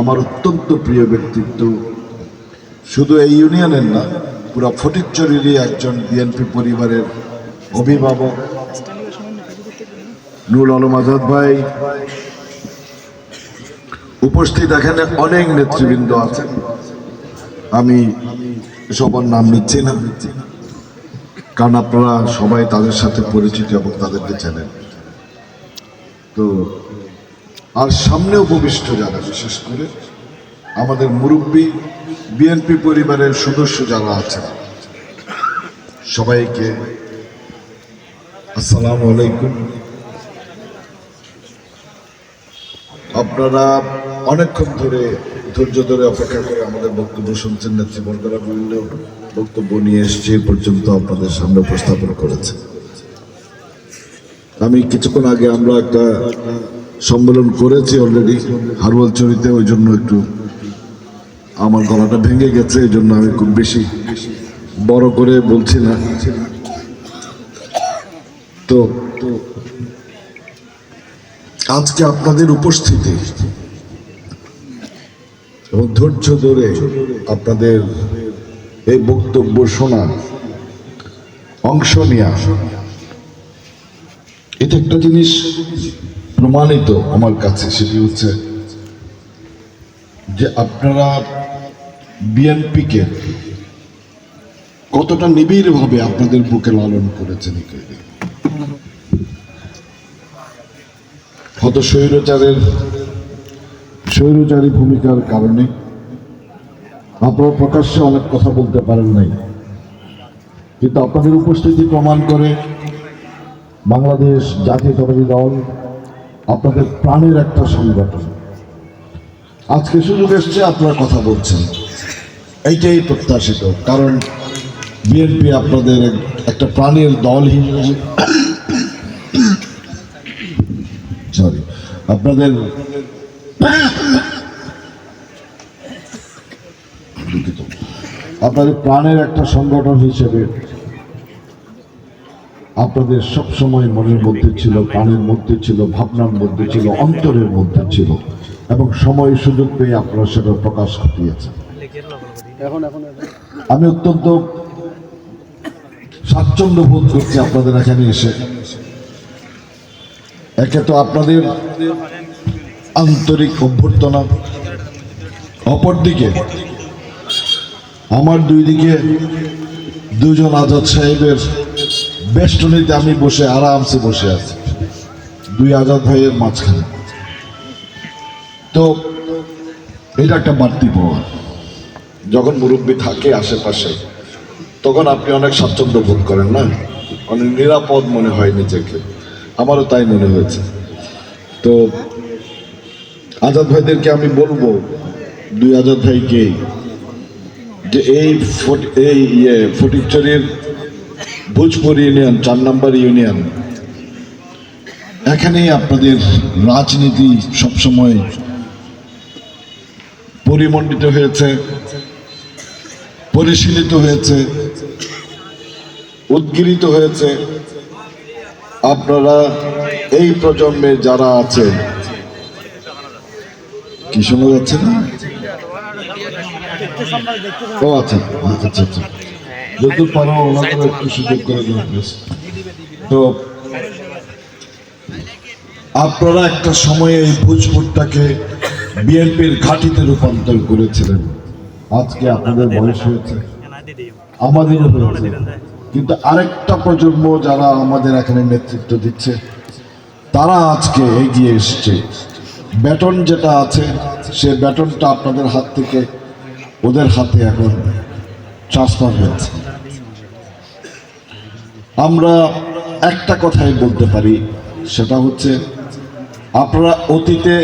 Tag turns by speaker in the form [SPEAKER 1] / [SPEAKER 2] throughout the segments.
[SPEAKER 1] আমার অত্যন্ত প্রিয় ব্যক্তিত্ব। শুধু এই ইউনিয়নের না, পুরো ফটিকচুরিরই একজন বিএনপি পরিবারের অভিভাবক। নুরুল আলম আজাদ ভাই, উপস্থিত এখানে অনেক নেতৃবৃন্দ আছেন। আমি সবার নাম নিচ্ছি না, কারণ আপনারা সবাই তাদের সাথে পরিচিত এবং তাদেরকে চেনেন। তো আর সামনে উপবিষ্ট যারা, বিশেষ করে আমাদের মুরব্বী বিএনপি পরিবারের সদস্য যারা আছেন, সবাইকে আসসালামু আলাইকুম। আপনারা অনেকক্ষণ ধরে, ধৈর্য ধরে অপেক্ষা করে আমাদের বক্তব্য শুনছেন, নেতৃবর্গরা বিভিন্ন বক্তব্য নিয়ে এসছে পর্যন্ত আপনাদের সামনে উপস্থাপন করেছে। আমি কিছুক্ষণ আগে আমরা একটা সম্মেলন করেছি অলরেডি হারওয়াল চরিতে, ওই জন্য একটু আমার গলাটা ভেঙে গেছে, এই জন্য আমি খুব বেশি বড় করে বলছি না। তো, আজকে আপনাদের উপস্থিতি এবং ধৈর্য ধরে আপনাদের এই বক্তব্য শোনা, অংশ নেওয়া এটা একটা জিনিস প্রমাণিত আমার কাছে সেটি হচ্ছে যে আপনারা বিএনপিকে কতটা নিবিড়ভাবে আপনাদের বুকে লালন করেছেন। হয়তো স্বৈরাচারের স্বৈরাচারী ভূমিকার কারণে আপনারা প্রকাশ্যে অনেক কথা বলতে পারেন নাই কিন্তু আপনাদের উপস্থিতি প্রমাণ করে বাংলাদেশ জাতীয়তাবাদী দল আপনাদের প্রাণের একটা সংগঠন। আজকে সুযোগ এসছে, আপনারা কথা বলছেন। এইটাই প্রত্যাশিত, কারণ বিএনপি আপনাদের একটা প্রাণের দল হিসেবে সরি আপনাদের আপনাদের প্রাণের একটা সংগঠন হিসেবে আপনাদের সব সময় মনের মধ্যে ছিল প্রাণের মধ্যে ছিল ভাবনার মধ্যে ছিল অন্তরের মধ্যে ছিল। এবং সময় সুযোগ পেয়ে আপনারা সেটা প্রকাশ ঘটিয়েছেন। আমি অত্যন্ত স্বাচ্ছন্দ্য বোধ করছি আপনাদের এখানে এসে। একে তো আপনাদের আন্তরিক অভ্যর্থনা অপরদিকে আমার দুই দিকে দুজন আজাদ সাহেবের বেষ্টনীতে আমি বসে, আরামসে বসে আছি। দুই আজাদ ভাইয়ের মাঝখানে। তো, এটা একটা বাড়তি পাওয়া যখন মুরব্বী থাকে আশেপাশে, তখন আপনি অনেক স্বাচ্ছন্দ্য বোধ করেন, না? অনেক নিরাপদ মনে হয় নিজেকে। আমারও তাই মনে হয়েছে। তো, আজাদ ভাইদেরকে আমি বলব, দুই আজাদ ভাইকে, যে এই ফট- এই ইয়ে ফটিকচুরির ভোজপুর ইউনিয়ন, চার নম্বর ইউনিয়ন। এখানেই আপনাদের রাজনীতি সবসময় পরিমণ্ডিত হয়েছে, পরিশীলিত হয়েছে, উদ্গিরিত হয়েছে। আপনারা এই প্রজন্মে যারা আছেন কি শোনা যাচ্ছে না? ও আচ্ছা আচ্ছা আচ্ছা। যদি পারো ওনাদের একটু সুযোগ করে প্লিজ তো আপনারা একটা সময়ে এই ভোজপুরটাকে বিএনপির ঘাঁটিতে রূপান্তর করেছিলেন। আজকে আপনাদের বয়স হয়েছে। আমাদেরও হয়েছে। কিন্তু আরেকটা প্রজন্ম যারা আমাদের এখানে নেতৃত্ব দিচ্ছে তারা আজকে এগিয়ে এসছে। ব্যাটন যেটা আছে সে ব্যাটনটা আপনাদের হাত থেকে ওদের হাতে এখন ট্রান্সফার হয়েছে। আমরা একটা কথাই বলতে পারি, সেটা হচ্ছে আপনারা অতীতে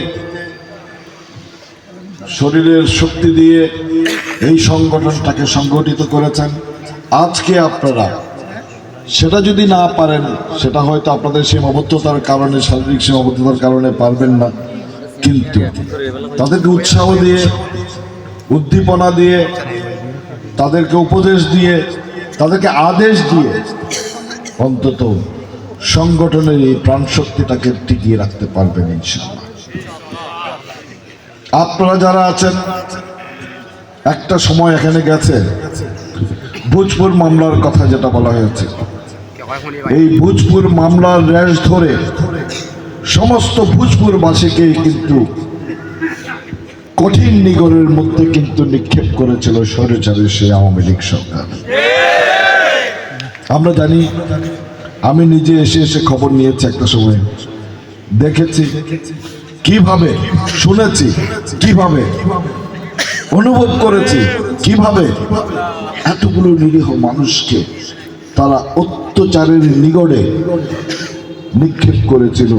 [SPEAKER 1] শরীরের শক্তি দিয়ে এই সংগঠনটাকে সংগঠিত করেছেন। আজকে আপনারা সেটা যদি না পারেন, সেটা হয়তো আপনাদের সীমাবদ্ধতার কারণে, শারীরিক সীমাবদ্ধতার কারণে পারবেন না। কিন্তু তাদেরকে উৎসাহ দিয়ে, উদ্দীপনা দিয়ে, তাদেরকে উপদেশ দিয়ে, তাদেরকে আদেশ দিয়ে অন্তত সংগঠনের এই প্রাণশক্তিটাকে টিকিয়ে রাখতে পারবেন ইনশাআল্লাহ। আপনারা যারা আছেন, একটা সময় এখানে গেছে, ভোজপুর মামলার কথা যেটা বলা হয়েছে। এই ভোজপুর মামলার রেশ ধরে সমস্ত ভোজপুরবাসীকে কিন্তু কঠিন নিগরের মধ্যে কিন্তু নিক্ষেপ করেছিল স্বৈরাচারী সেই আওয়ামী লীগ সরকার। আমরা জানি, আমি নিজে এসে এসে খবর নিয়েছি একটা সময়। দেখেছি, কীভাবে, শুনেছি, কীভাবে, অনুভব করেছি, কীভাবে এতগুলো নিরীহ মানুষকে তারা অত্যাচারের নিগড়ে নিক্ষেপ করেছিল।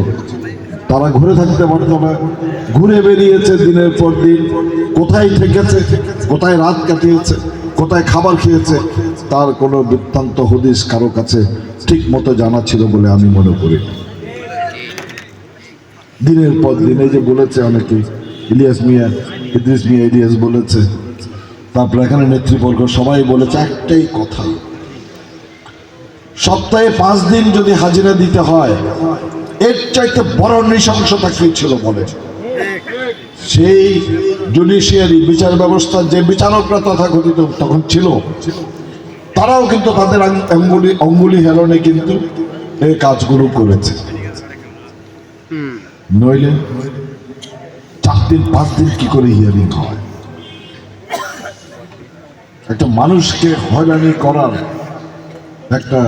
[SPEAKER 1] তারা ঘুরে থাকতে পারতো না, ঘুরে বেরিয়েছে দিনের পর দিন, কোথায় থেকেছে, কোথায় রাত কাটিয়েছে, কোথায় খাবার খেয়েছে তার কোনো বৃত্তান্ত হদিস কারও কাছে ঠিক মতো জানা ছিল বলে আমি মনে করি। দিনের পর দিন যে বলেছে অনেকে, ইলিয়াস মিয়া, ইদ্রিস মিয়া, ইলিয়াস বলেছে, তারপর এখানে নেতৃবর্গ সবাই বলেছে একটাই কথা। সপ্তাহে পাঁচ দিন যদি হাজিরা দিতে হয়, এর চাইতে বড় নৃশংসতা কি ছিল বলে? সেই জুডিশিয়ারি বিচার ব্যবস্থা যে বিচারকরা তথাকথিত তখন ছিল তারাও কিন্তু তাদের অঙ্গুলি অঙ্গুলি হেলনে কিন্তু এই কাজগুলো করেছে। নইলে চার দিন, পাঁচ দিন কি করে হিয়ারিং হয়? একটা মানুষকে হয়রানি করার একটা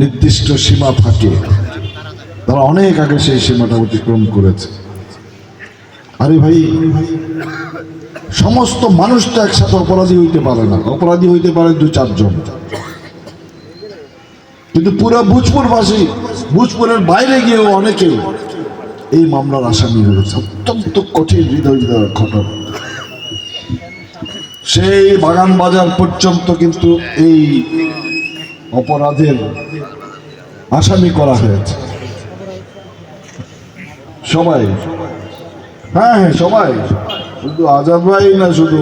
[SPEAKER 1] নির্দিষ্ট সীমা থাকে। তারা অনেক আগে সেই সীমাটা অতিক্রম করেছে। আরে ভাই সমস্ত মানুষ তো একসাথে অপরাধী হইতে পারে না। অপরাধী হইতে পারে দু চারজন। কিন্তু পুরো ভোজপুরবাসী, ভোজপুরের বাইরে গিয়েও অনেকে এই মামলার আসামি হয়েছে। অত্যন্ত কঠিন হৃদয় হৃদয় ঘটনা। সেই বাগান বাজার পর্যন্ত কিন্তু এই অপরাধের আসামি করা হয়েছে। সবাই? হ্যাঁ হ্যাঁ সবাই। শুধু আজাদ ভাই না শুধু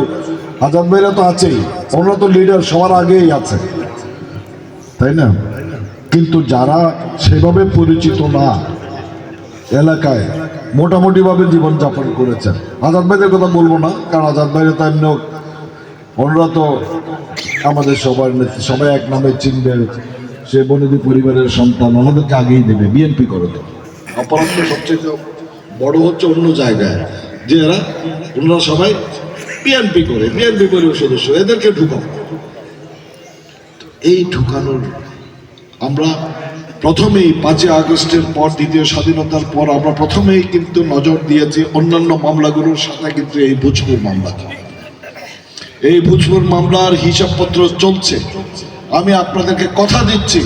[SPEAKER 1] আজাদ ভাইরা তো আছেই। ওনারা তো লিডার সবার আগেই আছে। তাই না? কিন্তু যারা সেভাবে পরিচিত না এলাকায়, মোটামুটিভাবে জীবনযাপন করেছেন। আজাদ ভাইদের কথা বলব না, কারণ আজাদ ভাইরা তো এমনি ওনারা তো আমাদের সবার সবাই এক নামে চিনবে, সে বনেদি পরিবারের সন্তান, ওনাদেরকে আগেই দেবে, বিএনপি করে দেবে। অপরাধ সবচেয়ে বড় হচ্ছে অন্য জায়গায়। যে এরা ওনারা সবাই বিএনপি করে বিএনপি পরিবার সদস্য, এদেরকে ঢুকাবো এই ঢুকানোর আমরা প্রথমেই পাঁচই আগস্টের পর, দ্বিতীয় স্বাধীনতার পর আমরা প্রথমেই কিন্তু নজর দিয়েছি অন্যান্য মামলাগুলোর সাথে কিন্তু এই ভোজপুর মামলাকে এই ভোজপুর মামলার হিসাবপত্র চলছে। আমি আপনাদেরকে কথা দিচ্ছি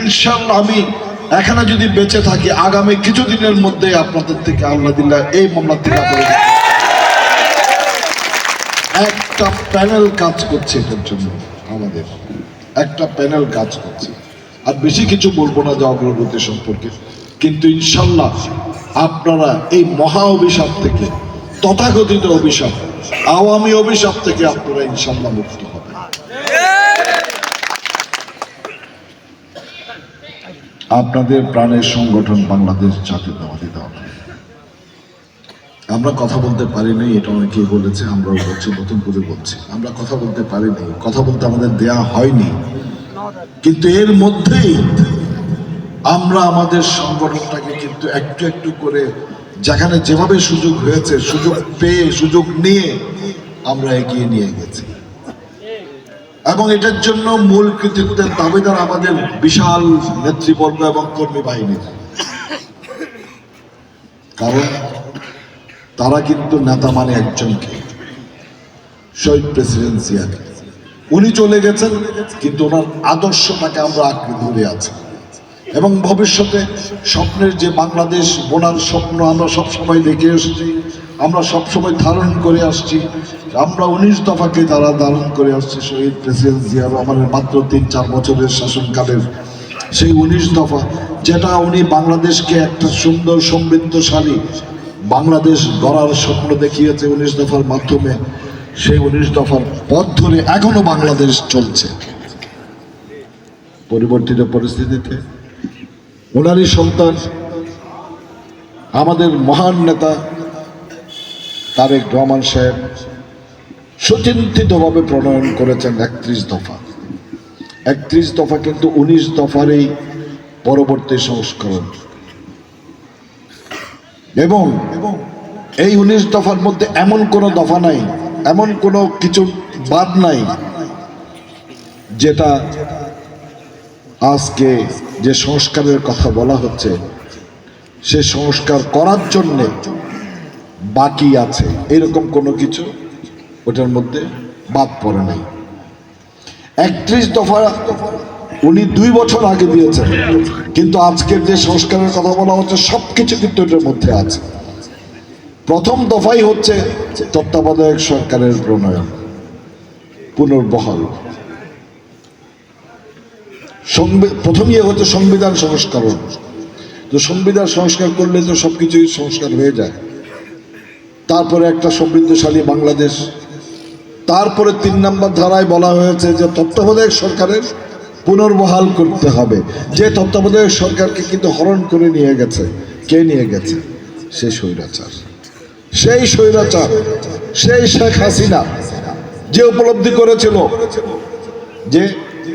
[SPEAKER 1] ইনশাল্লাহ আমি এখানে যদি বেঁচে থাকি, আগামী কিছুদিনের মধ্যে আপনাদের থেকে আল্লাহ এই মামলা থেকে একটা প্যানেল কাজ করছে এটার জন্য আমাদের। একটা প্যানেল কাজ করছে। আর বেশি কিছু বলব না যে অগ্রগতি সম্পর্কে। কিন্তু ইনশাল্লাহ আপনারা এই মহা অভিশাপ থেকে, তথাকথিত অভিশাপ, আওয়ামী অভিশাপ থেকে আপনারা ইনশাল্লাহ মুক্ত। আপনাদের প্রাণের সংগঠন বাংলাদেশ জাতীয়তাবাদী দল। আমরা কথা বলতে পারিনি এটা অনেকেই বলেছে, আমরাও বলছি নতুন করে বলছি। আমরা কথা বলতে পারিনি কথা বলতে আমাদের দেয়া হয়নি। কিন্তু এর মধ্যেই আমরা আমাদের সংগঠনটাকে কিন্তু একটু একটু করে, যেখানে যেভাবে সুযোগ হয়েছে, সুযোগ পেয়ে, সুযোগ নিয়ে আমরা এগিয়ে নিয়ে গেছি। এবং এটার জন্য মূল কৃতিত্বের দাবিদার আমাদের বিশাল নেতৃবর্গ এবং কর্মী বাহিনী। কারণ তারা কিন্তু নেতা মানে একজনকে, শহীদ প্রেসিডেন্ট জিয়াকে। উনি চলে গেছেন, কিন্তু ওনার আদর্শটাকে আমরা আঁকড়ে ধরে আছি। এবং ভবিষ্যতে স্বপ্নের যে বাংলাদেশ, বোনার স্বপ্ন আমরা সবসময় দেখে এসেছি আমরা সবসময় ধারণ করে আসছি। আমরা উনিশ দফাকে যারা ধারণ করে আসছি শহীদ প্রেসিডেন্ট জিয়া রহমানের মাত্র তিন, চার বছরের শাসনকালের সেই উনিশ দফা, যেটা উনি বাংলাদেশকে একটা সুন্দর সমৃদ্ধশালী বাংলাদেশ গড়ার স্বপ্ন দেখিয়েছে উনিশ দফার মাধ্যমে। সেই উনিশ দফার পথ ধরে এখনও বাংলাদেশ চলছে। পরিবর্তিত পরিস্থিতিতে ওনারই সন্তান, আমাদের মহান নেতা তারেক রহমান সাহেব সুচিন্তিতভাবে প্রণয়ন করেছেন একত্রিশ দফা। একত্রিশ দফা কিন্তু উনিশ দফারই পরবর্তী সংস্করণ। এবং এবং এই উনিশ দফার মধ্যে এমন কোনো দফা নাই, এমন কোনো কিছু বাদ নাই, যেটা আজকে যে সংস্কারের কথা বলা হচ্ছে, সে সংস্কার করার জন্যে বাকি আছে। এরকম কোনো কিছু ওটার মধ্যে বাদ পড়ে নাই। একত্রিশ দফা উনি দুই বছর আগে দিয়েছেন। কিন্তু আজকের যে সংস্কারের কথা বলা হচ্ছে সব কিছু কিন্তু এটার মধ্যে আছে। প্রথম দফাই হচ্ছে তত্ত্বাবধায়ক সরকারের প্রণয়ন, পুনর্বহাল। সংবি- প্রথম ইয়ে হচ্ছে সংবিধান সংস্করণ। তো সংবিধান সংস্কার করলে তো সব কিছুই সংস্কার হয়ে যায়। তারপরে একটা সমৃদ্ধশালী বাংলাদেশ। তারপরে তিন নম্বর ধারায় বলা হয়েছে যে তত্ত্বাবধায়ক সরকারের পুনর্বহাল করতে হবে। যে তত্ত্বাবধায়ক সরকারকে কিন্তু হরণ করে নিয়ে গেছে। কে নিয়ে গেছে? সে স্বৈরাচার। সেই স্বৈরাচার, সেই শেখ হাসিনা যে উপলব্ধি করেছিল যে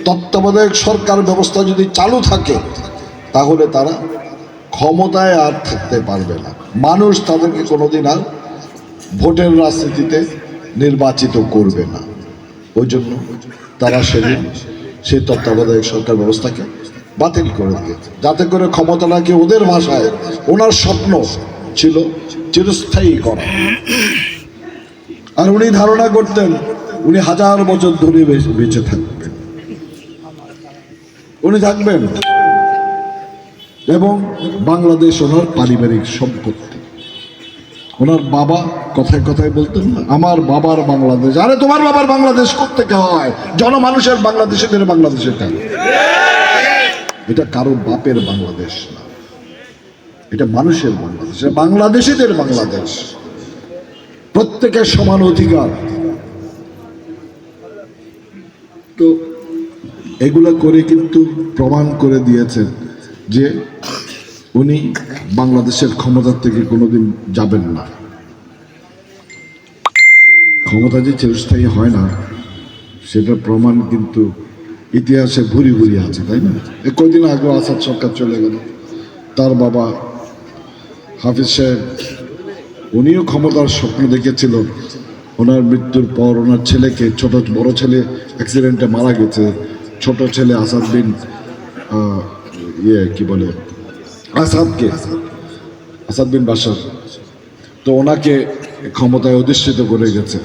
[SPEAKER 1] তত্ত্বাবধায়ক সরকার ব্যবস্থা যদি চালু থাকে, তাহলে তারা ক্ষমতায় আর থাকতে পারবে না। মানুষ তাদেরকে কোনোদিন আর ভোটের রাজনীতিতে নির্বাচিত করবে না। ওই জন্য তারা সেদিন সেই তত্ত্বাবধায়ক সরকার ব্যবস্থাকে বাতিল করে দিয়েছে। যাতে করে ক্ষমতাটাকে ওদের ভাষায়, ওনার স্বপ্ন ছিল চিরস্থায়ী করা। আর উনি ধারণা করতেন, উনি হাজার বছর ধরে বেঁচে- বেঁচে থাকবেন। উনি থাকবেন এবং বাংলাদেশ ওনার পারিবারিক সম্পত্তি। ওনার বাবা কথায় কথায় বলতেন আমার বাবার বাংলাদেশ। আরে, তোমার বাবার বাংলাদেশ কোথেকে হয়? জনমানুষের বাংলাদেশিদের বাংলাদেশ এটা। এটা কারও বাপের বাংলাদেশ না। এটা মানুষের বাংলাদেশ বাংলাদেশিদের বাংলাদেশ। প্রত্যেকের সমান অধিকার। তো এগুলো করে কিন্তু প্রমাণ করে দিয়েছেন যে উনি বাংলাদেশের ক্ষমতার থেকে কোনোদিন যাবেন না। ক্ষমতা যে চিরস্থায়ী হয় না, সেটার প্রমাণ কিন্তু ইতিহাসে ভুরি ভুরি আছে, তাই না? কদিন আগে আসাদ সরকার চলে গেল। তার বাবা হাফিজ সাহেব, উনিও ক্ষমতার স্বপ্ন দেখেছিল। ওনার মৃত্যুর পর ওনার ছেলেকে, ছোট বড় ছেলে অ্যাক্সিডেন্টে মারা গেছে। ছোট ছেলে আসাদ বিন ইয়ে কি বলে? আসাদকে, আসাদ বিন বাসার তো ওনাকে ক্ষমতায় অধিষ্ঠিত করে গেছে।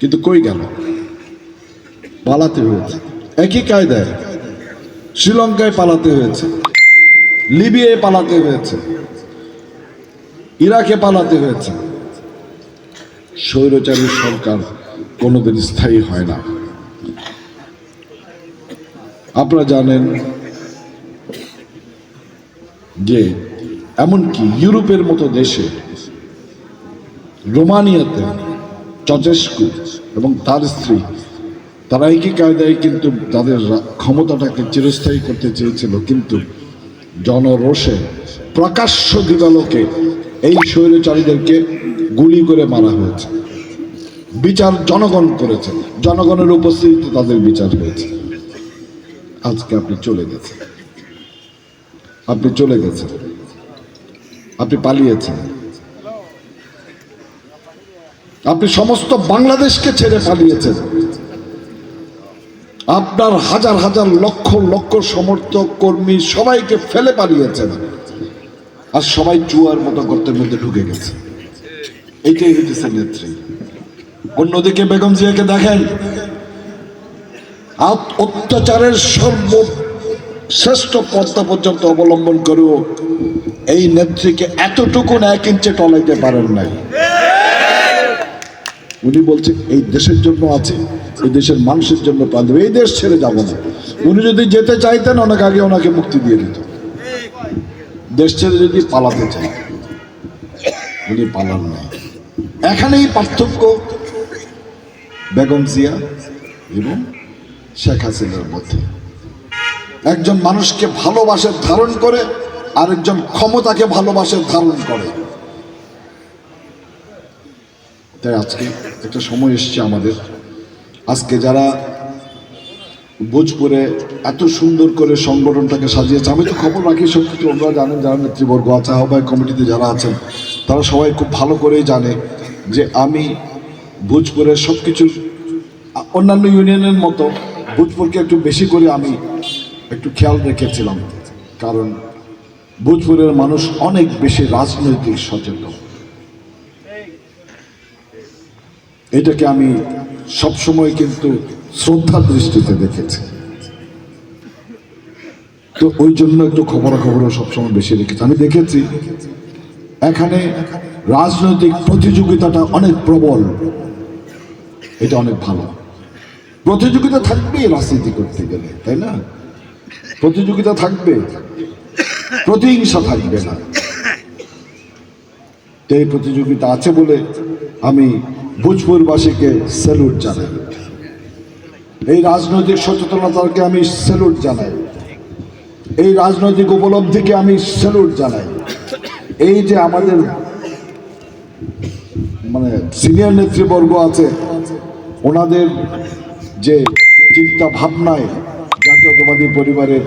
[SPEAKER 1] কিন্তু কই গেল? পালাতে হয়েছে। একই কায়দায় শ্রীলঙ্কায় পালাতে হয়েছে, লিবিয়ায় পালাতে হয়েছে, ইরাকে পালাতে হয়েছে। স্বৈরচারী সরকার কোনোদিন স্থায়ী হয় না। আপনারা জানেন যে এমনকি ইউরোপের মতো দেশে রোমানিয়াতে চচেস্কু এবং তার স্ত্রী তারা একই কায়দায় কিন্তু তাদের ক্ষমতাটাকে চিরস্থায়ী করতে চেয়েছিল, কিন্তু জনরোষে প্রকাশ্য দিবালোকে এই স্বৈরচারীদেরকে গুলি করে মারা হয়েছে। বিচার জনগণ করেছে, জনগণের উপস্থিতিতে তাদের বিচার হয়েছে। আজকে আপনি চলে গেছেন। আপনি চলে গেছেন। আপনি পালিয়েছেন। আপনি সমস্ত বাংলাদেশকে ছেড়ে পালিয়েছেন। আপনার হাজার হাজার লক্ষ লক্ষ সমর্থক, কর্মী সবাইকে ফেলে পালিয়েছেন। আর সবাই জুয়ার মতো গর্তের মধ্যে ঢুকে গেছে। এইটাই হইতেছে নেত্রী। অন্যদিকে বেগম জিয়াকে দেখেন। অত্যাচারের সর্ব শ্রেষ্ঠ পদ্মা পর্যন্ত অবলম্বন করেও এই নেত্রীকে এতটুকু এক ইঞ্চে টলাইতে পারেন নাই। উনি বলছেন এই দেশের জন্য আছে, এই দেশের মানুষের জন্য প্রাণ এই দেশ ছেড়ে যাব না। উনি যদি যেতে চাইতেন, অনেক আগে ওনাকে মুক্তি দিয়ে দিত। দেশ ছেড়ে যদি পালাতে চাইতেন, উনি পালান নাই। এখানেই পার্থক্য বেগম জিয়া এবং শেখ হাসিনার মধ্যে। একজন মানুষকে ভালোবাসে ধারণ করে, আরেকজন ক্ষমতাকে ভালোবাসে ধারণ করে। তাই আজকে একটা সময় এসছে আমাদের। আজকে যারা ভোজপুরে এত সুন্দর করে সংগঠনটাকে সাজিয়েছে, আমি তো খবর রাখি সব কিছু ওনারা জানেন যারা নেতৃবর্গ আছে, আহ্বায়ক কমিটিতে যারা আছেন, তারা সবাই খুব ভালো করেই জানে যে আমি ভোজপুরের সব কিছু অন্যান্য ইউনিয়নের মতো ভোজপুরকে একটু বেশি করে আমি একটু খেয়াল রেখেছিলাম, কারণ ভোজপুরের মানুষ অনেক বেশি রাজনৈতিক সচেতন। এটাকে আমি সবসময় কিন্তু শ্রদ্ধার দৃষ্টিতে দেখেছি। তো ওই জন্য একটু খবরাখবরও সবসময় বেশি রেখেছি। আমি দেখেছি, এখানে রাজনৈতিক প্রতিযোগিতাটা অনেক প্রবল। এটা অনেক ভালো। প্রতিযোগিতা থাকবেই রাজনীতি করতে গেলে, তাই না? প্রতিযোগিতা থাকবে, প্রতিহিংসা থাকবে না। এই প্রতিযোগিতা আছে বলে আমি ভোজপুরবাসীকে স্যালুট জানাই। এই রাজনৈতিক সচেতনতাকে আমি স্যালুট জানাই। এই রাজনৈতিক উপলব্ধিকে আমি স্যালুট জানাই। এই যে আমাদের মানে সিনিয়র নেতৃবর্গ আছে, ওনাদের যে চিন্তা ভাবনায় জাতীয়তাবাদী পরিবারের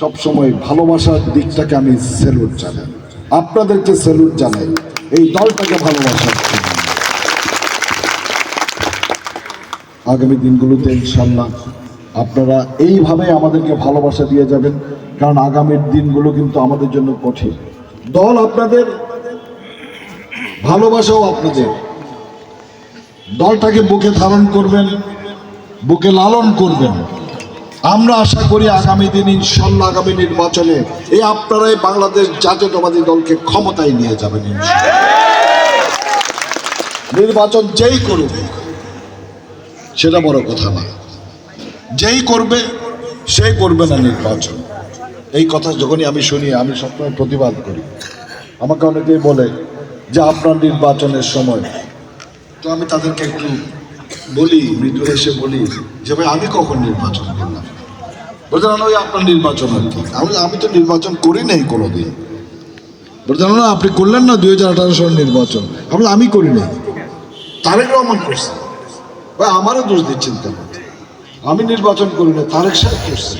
[SPEAKER 1] সবসময় ভালোবাসার দিকটাকে আমি স্যালুট জানাই। আপনাদেরকে স্যালুট জানাই, এই দলটাকে ভালোবাসার জন্য। আগামী দিনগুলোতে ইনশাল্লাহ আপনারা এইভাবে আমাদেরকে ভালোবাসা দিয়ে যাবেন, কারণ আগামীর দিনগুলো কিন্তু আমাদের জন্য কঠিন। দল আপনাদের, ভালোবাসাও আপনাদের। দলটাকে বুকে ধারণ করবেন, বুকে লালন করবেন। আমরা আশা করি আগামী দিন ইনশাল্লাহ আগামী নির্বাচনে এই আপনারাই বাংলাদেশ জাতীয়তাবাদী দলকে ক্ষমতায় নিয়ে যাবেন। নির্বাচন যেই করুক, সেটা বড় কথা না। যেই করবে, সেই করবে না নির্বাচন। এই কথা যখনই আমি শুনি, আমি সবসময় প্রতিবাদ করি। আমাকে অনেকেই বলে যে, আপনার নির্বাচনের সময়। তো আমি তাদেরকে একটু বলি মৃদু এসে বলি যে, ভাই, আমি কখন নির্বাচন করলাম? বলতে না ওই আপনার নির্বাচন আর কি। আমি আমি তো নির্বাচন করি নাই কোনোদিন। বলতে না আপনি করলেন না দুই হাজার আঠারো সালের নির্বাচন? আমি আমি করি নাই। তারেক রহমান করছে। ভাই আমারও দোষ দিচ্ছেন কেন আমি নির্বাচন করি না তারেক সাহেব করছে।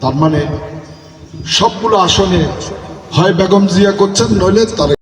[SPEAKER 1] তার মানে সবগুলো আসনে হয় বেগম জিয়া করছেন নইলে তারেক